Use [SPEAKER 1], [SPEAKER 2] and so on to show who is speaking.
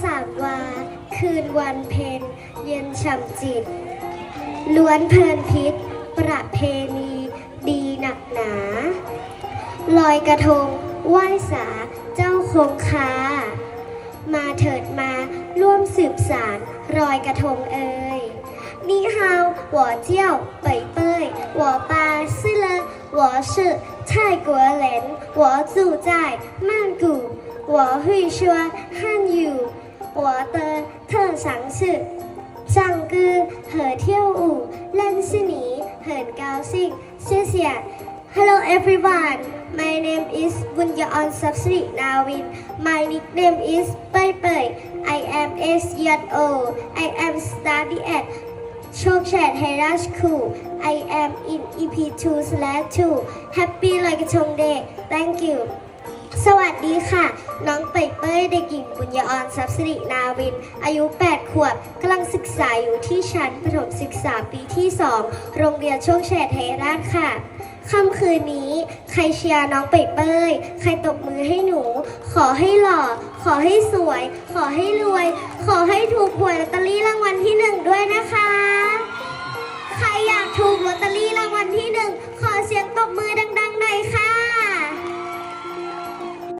[SPEAKER 1] สามวา คืนวันเพ็ญเย็นฉ่ำจิต ล้วนเพลินพิษ ประเพณีดีหนักหนา ลอยกระทงไหว้สาเจ้าคงคา มาเถิดมาร่วมสืบสารรอยกระทงเอ่ยนี่ฮาว我叫北贝我八岁了我是泰国人我住在曼谷我会说汉 语我的特长是唱歌和跳舞认识你很高兴谢谢 Hello everyone my name is Bunyaon Subsidy Nawin my nickname is Pai Pai I am 8 years old I am study at Chokchat Hera School I am in EP 2 slash 2 Happy ลอยกระทง Day Thank you สวัสดีค่ะ น้องเป่ยเป้ยเด็กหญิงบุญญาออนทรัพย์สิรินาวิน อายุ 8 ขวบกำลังศึกษาอยู่ที่ชั้นประถมศึกษาปีที่ 2 โรงเรียนโชคชัยไทยราชค่ะค่ำคืนนี้ ใครเชียร์น้องเป่ยเป้ย ใครตบมือให้หนู ขอให้หล่อ ขอให้สวย ขอให้รวย ขอให้ถูกหวยลอตเตอรี่รางวัลที่หนึ่งด้วยนะคะ